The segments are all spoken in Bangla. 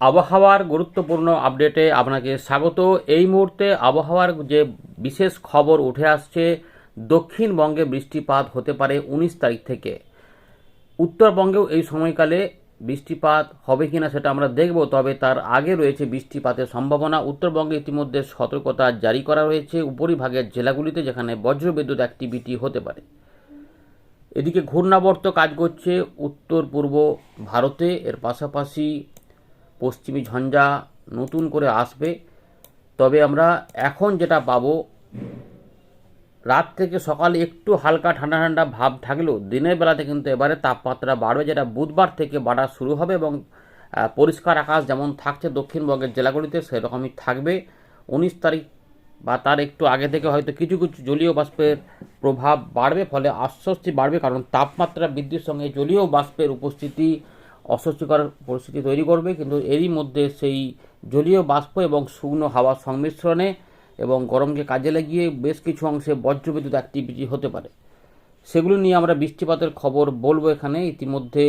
আবহাওয়ার গুরুত্বপূর্ণ আপডেটে আপনাকে স্বাগত। এই মুহূর্তে আবহাওয়ার যে বিশেষ খবর উঠে আসছে, দক্ষিণবঙ্গে বৃষ্টিপাত হতে পারে উনিশ তারিখ থেকে। উত্তরবঙ্গেও এই সময়কালে বৃষ্টিপাত হবে কিনা সেটা আমরা দেখব, তবে তার আগে রয়েছে বৃষ্টিপাতের সম্ভাবনা। উত্তরবঙ্গে ইতিমধ্যে সতর্কতা জারি করা রয়েছে উপরিভাগের জেলাগুলিতে, যেখানে বজ্রবিদ্যুৎ অ্যাক্টিভিটি হতে পারে। এদিকে ঘূর্ণাবর্ত কাজ করছে উত্তর পূর্ব ভারতে। এর পাশাপাশি পশ্চিমী ঝঞ্ঝা নতুন করে আসবে। তবে আমরা এখন যেটা পাবো, রাত থেকে সকালে একটু হালকা ঠান্ডা ঠান্ডা ভাব থাকলেও দিনের বেলাতে কিন্তু এবারে তাপমাত্রা বাড়বে, যেটা বুধবার থেকে বাড়া শুরু হবে এবং পরিষ্কার আকাশ যেমন থাকছে দক্ষিণবঙ্গের জেলাগুলিতে সেরকমই থাকবে। উনিশ তারিখ বা তার একটু আগে থেকে হয়তো কিছু কিছু জলীয় বাষ্পের প্রভাব বাড়বে, ফলে আশ্বস্তি বাড়বে, কারণ তাপমাত্রা বৃদ্ধির সঙ্গে জলীয় বাষ্পের উপস্থিতি অস্বস্তিকর পরিস্থিতি তৈরি করবে, কিন্তু এরই মধ্যে সেই জলীয় বাষ্প এবং শুকনো হাওয়ার সংমিশ্রণে এবং গরমকে কাজে লাগিয়ে বেশ কিছু অংশে বজ্রবিদ্যুৎ অ্যাক্টিভিটি হতে পারে। সেগুলো নিয়ে আমরা বৃষ্টিপাতের খবর বলব এখানে। ইতিমধ্যে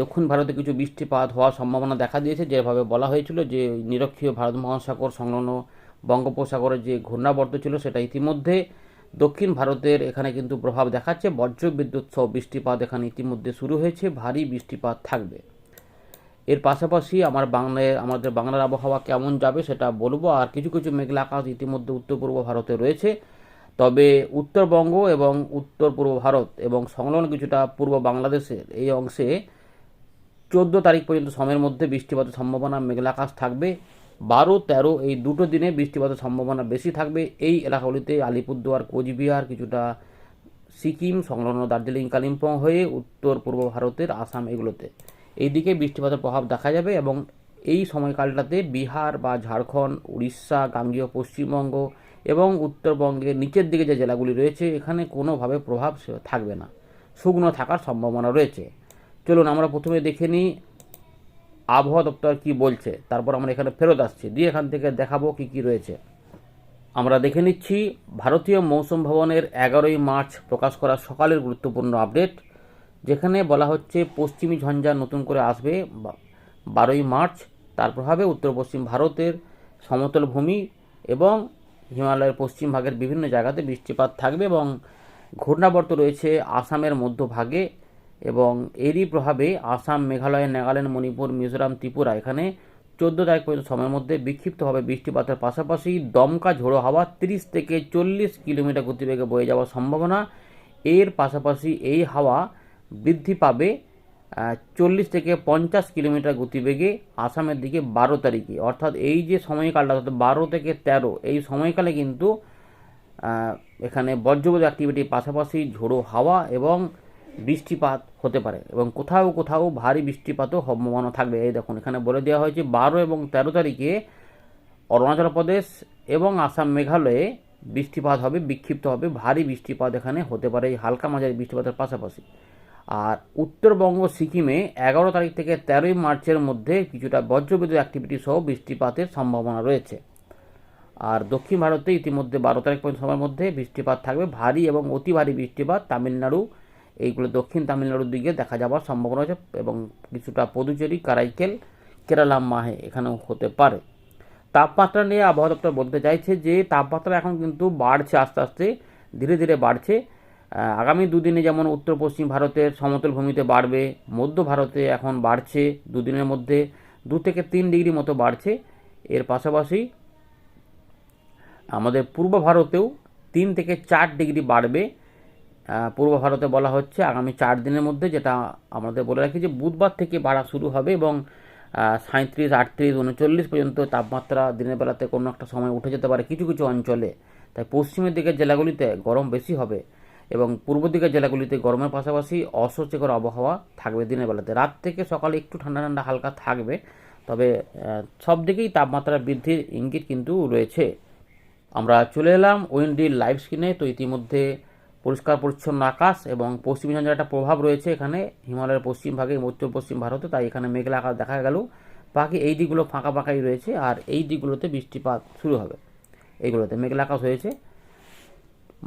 দক্ষিণ ভারতে কিছু বৃষ্টিপাত হওয়ার সম্ভাবনা দেখা দিয়েছে, যেভাবে বলা হয়েছিল যে নিরক্ষীয় ভারত মহাসাগর সংলগ্ন বঙ্গোপসাগরের যে ঘূর্ণাবর্ত ছিল সেটা ইতিমধ্যে দক্ষিণ ভারতের এখানে কিন্তু প্রভাব দেখাচ্ছে। বজ্রবিদ্যুৎ সহ বৃষ্টিপাত এখানে ইতিমধ্যে শুরু হয়েছে। ভারী বৃষ্টিপাত থাকবে। এর পাশাপাশি আমার বাংলায় আমাদের বাংলার আবহাওয়া কেমন যাবে সেটা বলব। আর কিছু কিছু মেঘলা আকাশ ইতিমধ্যে উত্তর পূর্ব ভারতে রয়েছে। তবে উত্তরবঙ্গ এবং উত্তর পূর্ব ভারত এবং সংলগ্ন কিছুটা পূর্ব বাংলাদেশের এই অংশে চোদ্দ তারিখ পর্যন্ত সময়ের মধ্যে বৃষ্টিপাতের সম্ভাবনা মেঘলা আকাশ থাকবে। বারো তেরো এই দুটো দিনে বৃষ্টিপাতের সম্ভাবনা বেশি থাকবে। এই এলাকাগুলিতে আলিপুরদুয়ার, কোচবিহার, কিছুটা সিকিম, সংলগ্ন দার্জিলিং, কালিম্পং হয়ে উত্তর পূর্ব ভারতের আসাম এগুলোতে। এইদিকে বৃষ্টিপাতের প্রভাব দেখা যাবে এবং এই সময়কালটাতে বিহার বা ঝাড়খণ্ড, উড়িষ্যা, গাঙ্গীয় পশ্চিমবঙ্গ এবং উত্তরবঙ্গের নিচের দিকে যে জেলাগুলি রয়েছে, এখানে কোনোভাবে প্রভাব থাকবে না। শুকনো থাকার সম্ভাবনা রয়েছে। চলুন আমরা প্রথমে দেখে নিই আবহাওয়া দপ্তর কি বলছে? তারপর আমরা এখানে ফেরত আসছি। দিয়ে এখান থেকে দেখাবো কি কি রয়েছে। আমরা দেখে নিচ্ছি, ভারতীয় মৌসুম ভবনের এগারোই মার্চ প্রকাশ করা সকালের গুরুত্বপূর্ণ আপডেট, যেখানে বলা হচ্ছে পশ্চিমী ঝঞ্ঝা নতুন করে আসবে বারোই মার্চ। তার প্রভাবে উত্তর পশ্চিম ভারতের সমতল ভূমি এবং হিমালয়ের পশ্চিম ভাগের বিভিন্ন জায়গাতে বৃষ্টিপাত থাকবে এবং ঘূর্ণাবর্ত রয়েছে আসামের মধ্যভাগে। এবং এরই প্রভাবে আসাম, মেঘালয়, নাগাল্যান্ড, মণিপুর, মিজোরাম, ত্রিপুরা এখানে চোদ্দ তারিখ পর্যন্ত সময়ের মধ্যে বিক্ষিপ্তভাবে বৃষ্টিপাতের পাশাপাশি দমকা ঝোড়ো হাওয়া তিরিশ থেকে চল্লিশ কিলোমিটার গতিবেগে বয়ে যাওয়ার সম্ভাবনা। এর পাশাপাশি এই হাওয়া বৃদ্ধি পাবে চল্লিশ থেকে পঞ্চাশ কিলোমিটার গতিবেগে আসামের দিকে বারো তারিখে। অর্থাৎ এই যে সময়কালটা, অর্থাৎ বারো থেকে তেরো, এই সময়কালে কিন্তু এখানে বজ্রপাত অ্যাক্টিভিটির পাশাপাশি ঝোড়ো হাওয়া এবং বৃষ্টিপাত হতে পারে এবং কোথাও কোথাও ভারী বৃষ্টিপাতও সম্ভাবনা থাকবে। এই দেখুন, এখানে বলে দেওয়া হয়েছে, বারো এবং তেরো তারিখে অরুণাচল প্রদেশ এবং আসাম মেঘালয়ে বৃষ্টিপাত হবে, বিক্ষিপ্ত হবে, ভারী বৃষ্টিপাত এখানে হতে পারে, এই হালকা মাঝারি বৃষ্টিপাতের পাশাপাশি। আর উত্তরবঙ্গ সিকিমে এগারো তারিখ থেকে তেরোই মার্চের মধ্যে কিছুটা বজ্রবিদ্যুৎ অ্যাক্টিভিটি সহ বৃষ্টিপাতের সম্ভাবনা রয়েছে। আর দক্ষিণ ভারতে ইতিমধ্যে বারো তারিখ পর্যন্ত সময়ের মধ্যে বৃষ্টিপাত থাকবে, ভারী এবং অতি ভারী বৃষ্টিপাত তামিলনাড়ু এইগুলো দক্ষিণ তামিলনাড়ুর দিকে দেখা যাওয়ার সম্ভাবনা আছে এবং কিছুটা পদুচেরি, কারাইকেল, কেরালা মাহে এখানেও হতে পারে। তাপমাত্রা নিয়ে আবহাওয়া দপ্তর বলতে চাইছে যে, তাপমাত্রা এখন কিন্তু বাড়ছে আস্তে আস্তে, ধীরে ধীরে বাড়ছে। আগামী দুদিনে যেমন উত্তর পশ্চিম ভারতের সমতল ভূমিতে বাড়বে, মধ্য ভারতে এখন বাড়ছে দুদিনের মধ্যে, দু থেকে তিন ডিগ্রি মতো বাড়ছে। এর পাশাপাশি আমাদের পূর্ব ভারতেও তিন থেকে চার ডিগ্রি বাড়বে। পূর্ব ভারতে বলা হচ্ছে আগামী চার দিনের মধ্যে যেটা আমাদের বলে রাখি যে বুধবার থেকে বাড়া শুরু হবে এবং সাঁত্রিশ আটত্রিশ, উনচল্লিশ পর্যন্ত তাপমাত্রা দিনের বেলাতে কোনো একটা সময় উঠে যেতে পারে কিছু কিছু অঞ্চলে। তাই পশ্চিমের দিকের জেলাগুলিতে গরম বেশি হবে এবং পূর্ব দিকের জেলাগুলিতে গরমের পাশাপাশি অস্বস্তিকর আবহাওয়া থাকবে দিনের বেলাতে। রাত থেকে সকালে একটু ঠান্ডা ঠান্ডা হালকা থাকবে, তবে সব দিকেই তাপমাত্রা বৃদ্ধির ইঙ্গিত কিন্তু রয়েছে। আমরা চলে এলাম ওয়েন্ডির লাইভ স্ক্রিনে, তো ইতিমধ্যে পরিষ্কার, পরিচ্ছন্ন আকাশ এবং পশ্চিম ঝঞ্ঝার একটা প্রভাব রয়েছে এখানে। হিমালয়ের পশ্চিম ভাগে উত্তর পশ্চিম ভারতে, তাই এখানে মেঘলা আকাশ দেখা গেল। বাকি এই দিকগুলো ফাঁকা ফাঁকাই রয়েছে আর এই দিকগুলোতে বৃষ্টিপাত শুরু হবে। এইগুলোতে মেঘলা আকাশ হয়েছে।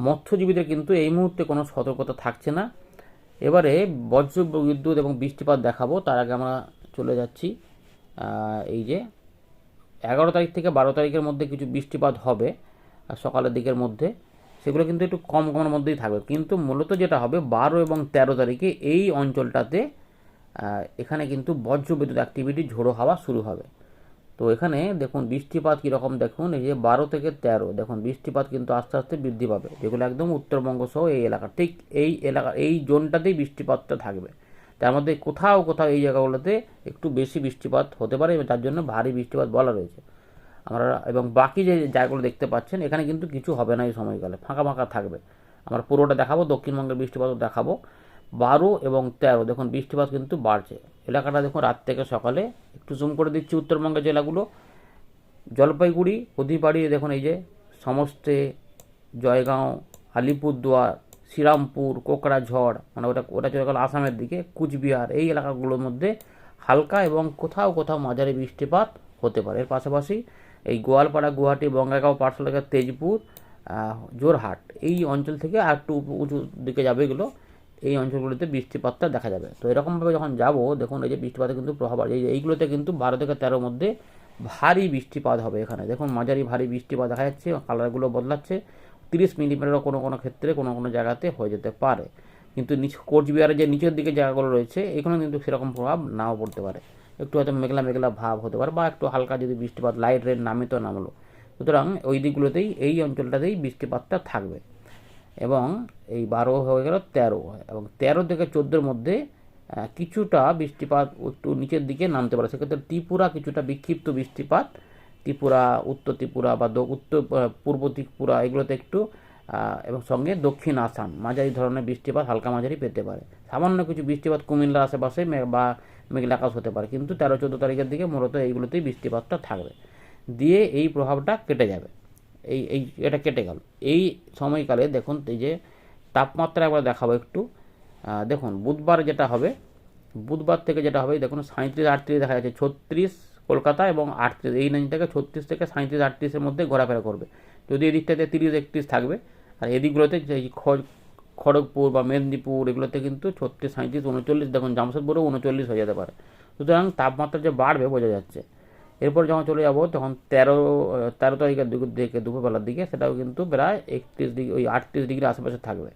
মৎস্যজীবীদের কিন্তু এই মুহূর্তে কোনো সতর্কতা থাকছে না। এবারে বজ্র বিদ্যুৎ এবং বৃষ্টিপাত দেখাবো। তার আগে আমরা চলে যাচ্ছি এই যে এগারো তারিখ থেকে বারো তারিখের মধ্যে কিছু বৃষ্টিপাত হবে সকালের দিকের মধ্যে। সেগুলো কিন্তু একটু কম কমের মধ্যেই থাকবে। কিন্তু মূলত যেটা হবে, বারো এবং তেরো তারিখে এই অঞ্চলটাতে এখানে কিন্তু বজ্রবিদ্যুৎ অ্যাক্টিভিটি ঝোড়ো হাওয়া শুরু হবে। তো এখানে দেখুন বৃষ্টিপাত কীরকম, দেখুন এই যে বারো থেকে তেরো, দেখুন বৃষ্টিপাত কিন্তু আস্তে আস্তে বৃদ্ধি পাবে। যেগুলো একদম উত্তরবঙ্গ সহ এই এলাকা, ঠিক এই এলাকা, এই জোনটাতেই বৃষ্টিপাতটা থাকবে। তার মধ্যে কোথাও কোথাও এই জায়গাগুলোতে একটু বেশি বৃষ্টিপাত হতে পারে তার জন্য ভারী বৃষ্টিপাত বলা রয়েছে। আমরা এবং বাকি যে জায়গাগুলো দেখতে পাচ্ছেন, এখানে কিন্তু কিছু হবে না এই সময়কালে। ফাঁকা ফাঁকা থাকবে। আমরা পুরোটা দেখাবো, দক্ষিণবঙ্গের বৃষ্টিপাতও দেখাবো। বারো এবং তেরো, দেখুন বৃষ্টিপাত কিন্তু বাড়ছে। এলাকাটা দেখুন রাত থেকে সকালে, একটু জুম করে দিচ্ছি উত্তরবঙ্গের জেলাগুলো। জলপাইগুড়ি হলদিবাড়ি দেখুন এই যে সমস্তে, জয়গাঁও, আলিপুরদুয়ার, শ্রীরামপুর কোকড়াঝড় মানে ওটা ওটা চলে গেল আসামের দিকে, কুচবিহার, এই এলাকাগুলোর মধ্যে হালকা এবং কোথাও কোথাও মাঝারি বৃষ্টিপাত হতে পারে। এর পাশাপাশি এই গোয়ালপাড়া, গুয়াহাটি, বঙ্গাইগাঁও পাঠশালা তেজপুর জোরহাট এই অঞ্চল থেকে আর একটু উঁচু- দিকে যাবে এগুলো। এই অঞ্চলগুলোতে বৃষ্টিপাতটা দেখা যাবে। তো এরকমভাবে যখন যাব, দেখুন এই যে বৃষ্টিপাতের কিন্তু প্রভাব আছে। এই এইগুলোতে কিন্তু বারো থেকে তেরোর মধ্যে ভারী বৃষ্টিপাত হবে এখানে। দেখুন মাঝারি ভারী বৃষ্টিপাত দেখা যাচ্ছে, কালারগুলো বদলাচ্ছে। তিরিশ মিলিমিটারও কোনো কোনো ক্ষেত্রে কোনো কোনো জায়গাতে হয়ে যেতে পারে। কিন্তু নিচ কোচবিহারের যে নিচের দিকে জায়গাগুলো রয়েছে এখানে কিন্তু সেরকম প্রভাব নাও পড়তে পারে। একটু হয়তো মেঘলা মেঘলা ভাব হতে পারে বা একটু হালকা যদি বৃষ্টিপাত লাইট রেন নামে তো নামলো। সুতরাং ওই দিকগুলোতেই, এই অঞ্চলটাতেই বৃষ্টিপাতটা থাকবে। এবং এই বারো হয়ে গেল তেরো। এবং তেরো থেকে চোদ্দোর মধ্যে কিছুটা বৃষ্টিপাত একটু নিচের দিকে নামতে পারে। সেক্ষেত্রে ত্রিপুরা কিছুটা বিক্ষিপ্ত বৃষ্টিপাত। ত্রিপুরা, উত্তর ত্রিপুরা বা উত্তর পূর্ব ত্রিপুরা এগুলোতে একটু এবং সঙ্গে দক্ষিণ আসাম। মাঝারি ধরনের বৃষ্টিপাত হালকা মাঝারি পেতে পারে। সামান্য কিছু বৃষ্টিপাত কুমিল্লার আশেপাশে বা মেঘলা আকাশ হতে পারে। কিন্তু তেরো চোদ্দ তারিখের দিকে মূলত এইগুলোতেই বৃষ্টিপাতটা থাকবে। দিয়ে এই প্রভাবটা কেটে যাবে। এই এই এটা কেটে গেল। এই সময়কালে দেখুন, এই যে তাপমাত্রা একবার দেখাবো একটু। দেখুন, বুধবার যেটা হবে, বুধবার থেকে যেটা হবে, দেখুন সাঁত্রিশ আটত্রিশ দেখা যাচ্ছে, ছত্রিশ কলকাতা এবং আটত্রিশ, এই লাইন থেকে ছত্রিশ থেকে সাঁত্রিশ আটত্রিশের মধ্যে ঘোরাফেরা করবে। যদি এদিকটাতে তিরিশ, একত্রিশ থাকবে, আর এদিকগুলোতে যে এই খ- খড়গপুর বা মেদিনীপুর এগুলোতে কিন্তু ছত্রিশ সাঁত্রিশ উনচল্লিশ, দেখুন জামশেদপুরেও উনচল্লিশ হয়ে যেতে পারে। সুতরাং তাপমাত্রা যে বাড়বে বোঝা যাচ্ছে। এরপর যখন চলে যাব, তখন তেরো তেরো তারিখের দুপুর দিকে, দুপুরবেলার দিকে সেটাও কিন্তু প্রায় একত্রিশ ডিগ্রি, ওই আটত্রিশ ডিগ্রি আশেপাশে থাকবে।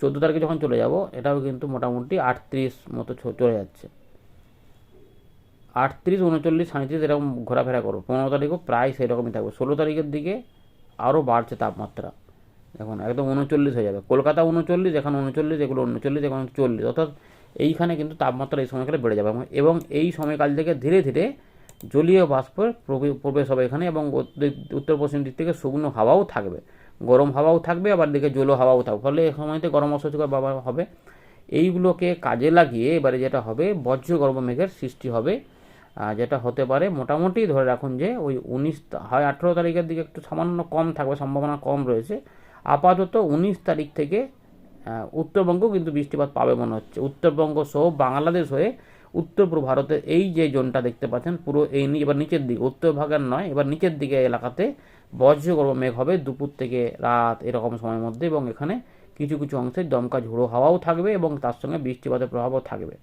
চোদ্দ তারিখে যখন চলে যাব, এটাও কিন্তু মোটামুটি আটত্রিশ মতো চলে যাচ্ছে। আটত্রিশ, উনচল্লিশ সাঁত্রিশ এরকম ঘোরাফেরা করব। পনেরো তারিখও প্রায় সেই রকমই থাকবে। ষোলো তারিখের দিকে আরও বাড়ছে তাপমাত্রা। দেখুন একদম উনচল্লিশ হয়ে যাবে। কলকাতা উনচল্লিশ, এখানে উনচল্লিশ, এগুলো উনচল্লিশ, এখন চল্লিশ অর্থাৎ এইখানে কিন্তু তাপমাত্রা এই সময়কালে বেড়ে যাবে এবং- এই সময়কাল থেকে ধীরে ধীরে জলীয় প্রবে- প্রবেশ হবে এখানে এবং উত্তর- পশ্চিম দিক থেকে শুকনো হাওয়াও থাকবে। গরম হাওয়াও থাকবে, আবার দিকে জলো হাওয়াও থাকবে। ফলে এই সময়তে গরম অস্বস্তিকর বাবা হবে। এইগুলোকে কাজে লাগিয়ে এবারে যেটা হবে, বজ্র গর্ভ মেঘের সৃষ্টি হবে। যেটা হতে পারে মোটামুটি ধরে রাখুন যে ওই উনিশ হয় আঠেরো তারিখের দিকে একটু সামান্য কম থাকবে, সম্ভাবনা কম রয়েছে। আপাতত উনিশ তারিখ থেকে উত্তরবঙ্গ কিন্তু বৃষ্টিপাত পাবে মনে হচ্ছে। উত্তরবঙ্গ সহ বাংলাদেশ হয়ে উত্তর পূর্ব ভারতের এই যে জোনটা দেখতে পাচ্ছেন, পুরো এই এবার নিচের দিকে, উত্তর ভাগের নয়, এবার নিচের দিকে এলাকাতে বজ্রগর্ভ মেঘ হবে দুপুর থেকে রাত এরকম সময়ের মধ্যে এবং এখানে কিছু কিছু অংশে দমকা ঝোড়ো হাওয়াও থাকবে এবং তার সঙ্গে বৃষ্টিপাতের প্রভাবও থাকবে।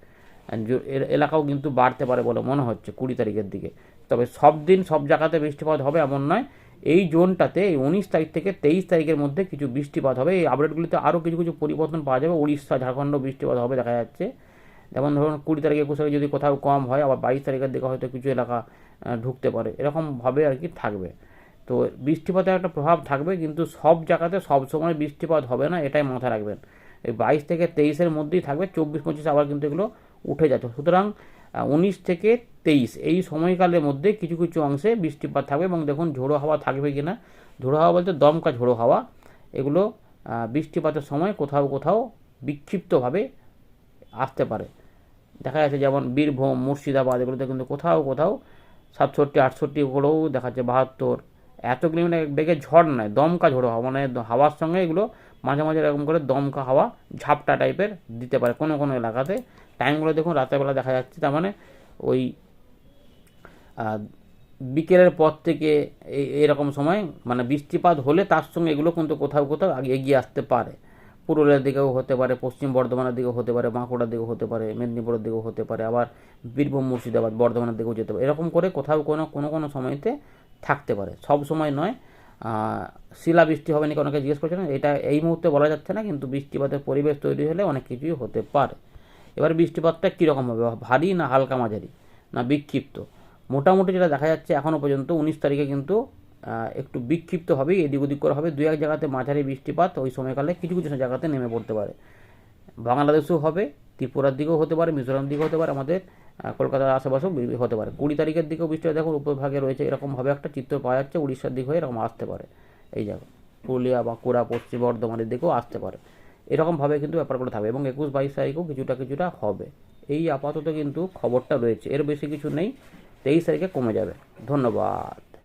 এলাকাও কিন্তু বাড়তে পারে বলে মনে হচ্ছে কুড়ি তারিখের দিকে। তবে সব দিন সব জায়গাতে বৃষ্টিপাত হবে এমন নয়। এই জোনটাতে এই উনিশ তারিখ থেকে তেইশ তারিখের মধ্যে কিছু বৃষ্টিপাত হবে। এই আপডেটগুলিতে আরও কিছু কিছু পরিবর্তন পাওয়া যাবে। উড়িষ্যা, ঝাড়খণ্ড বৃষ্টিপাত হবে দেখা যাচ্ছে। যেমন ধরুন কুড়ি তারিখ একুশ তারিখ যদি কোথাও কম হয়, আবার বাইশ তারিখের দিকে হয়তো কিছু এলাকা ঢুকতে পারে। এরকমভাবে আর কি থাকবে। তো বৃষ্টিপাতের একটা প্রভাব থাকবে, কিন্তু সব জায়গাতে সব সময় বৃষ্টিপাত হবে না, এটাই মাথায় রাখবেন। এই বাইশ থেকে তেইশের মধ্যেই থাকবে, চব্বিশ পঁচিশ আবার কিন্তু এগুলো উঠে যাচ্ছে। সুতরাং উনিশ থেকে তেইশ। এই সময়কালের মধ্যে কিছু কিছু অংশে বৃষ্টিপাত থাকবে এবং দেখুন ঝোড়ো হাওয়া থাকবে কি না ঝোড়ো হাওয়া বলতে দমকা ঝোড়ো হাওয়া। এগুলো বৃষ্টিপাতের সময় কোথাও কোথাও বিক্ষিপ্তভাবে আসতে পারে। দেখা যাচ্ছে যেমন বীরভূম, মুর্শিদাবাদ এগুলোতে কিন্তু কোথাও কোথাও সাতষট্টি, আটষট্টি ওগুলোও দেখা যাচ্ছে বাহাত্তর। এত কিলোমিটার বেগে ঝড় নয়, দমকা ঝোড়ো হাওয়া। মানে হাওয়ার সঙ্গে এগুলো মাঝে মাঝে এরকম করে দমকা হাওয়া, ঝাপটা টাইপের দিতে পারে কোনো কোনো এলাকাতে। টাইমগুলো দেখুন রাতেরবেলা দেখা যাচ্ছে, তার মানে ওই বিকেলের পর থেকে এরকম সময় মানে বৃষ্টিপাত হলে তার সঙ্গে এগুলো কিন্তু কোথাও কোথাও আগে এগিয়ে আসতে পারে। পুরুলিয়ার দিকেও হতে পারে পশ্চিম বর্ধমানের দিকেও হতে পারে বাঁকুড়ার দিকেও হতে পারে মেদিনীপুরের দিকেও হতে পারে আবার বীরভূম মুর্শিদাবাদ বর্ধমানের দিকেও যেতে পারে। এরকম করে কোথাও কোনো কোনো কোনো সময়তে থাকতে পারে। সব সময় নয় আহ, শিলাবৃষ্টি হবে নাকি অনেকে জিজ্ঞেস করছেন এটা এই মুহূর্তে বলা যাচ্ছে না কিন্তু বৃষ্টিপাতের পরিবেশ তৈরি হলে অনেক কিছুই হতে পারে। এবার বৃষ্টিপাতটা কীরকম হবে? ভারী না হালকা মাঝারি? না বিক্ষিপ্ত? মোটামুটি যেটা দেখা যাচ্ছে এখনও পর্যন্ত, উনিশ তারিখে কিন্তু একটু বিক্ষিপ্ত হবে এদিক ওদিক করে হবে। দু এক জায়গাতে মাঝারি বৃষ্টিপাত, ওই সময়কালে কিছু কিছু জায়গাতে নেমে পড়তে পারে। বাংলাদেশেও হবে, ত্রিপুরার দিকেও হতে পারে, মিজোরাম দিকেও হতে পারে, আমাদের কলকাতার আশেপাশেও হতে পারে। কুড়ি তারিখের দিকেও বৃষ্টি দেখুন, উপরভাগে রয়েছে এরকমভাবে একটা চিত্র পাওয়া যাচ্ছে, উড়িষ্যার দিকে হয়ে এরকম আসতে পারে। এই জায়গা পুরুলিয়া, বাঁকুড়া, পশ্চিম বর্ধমানের দিকেও আসতে পারে। এরকমভাবে কিন্তু ব্যাপারগুলো থাকবে এবং একুশ বাইশ তারিখেও কিছুটা কিছুটা হবে। এই আপাতত কিন্তু খবরটা রয়েছে। এর বেশি কিছু নেই। তেইশ তারিখে কমে যাবে ধন্যবাদ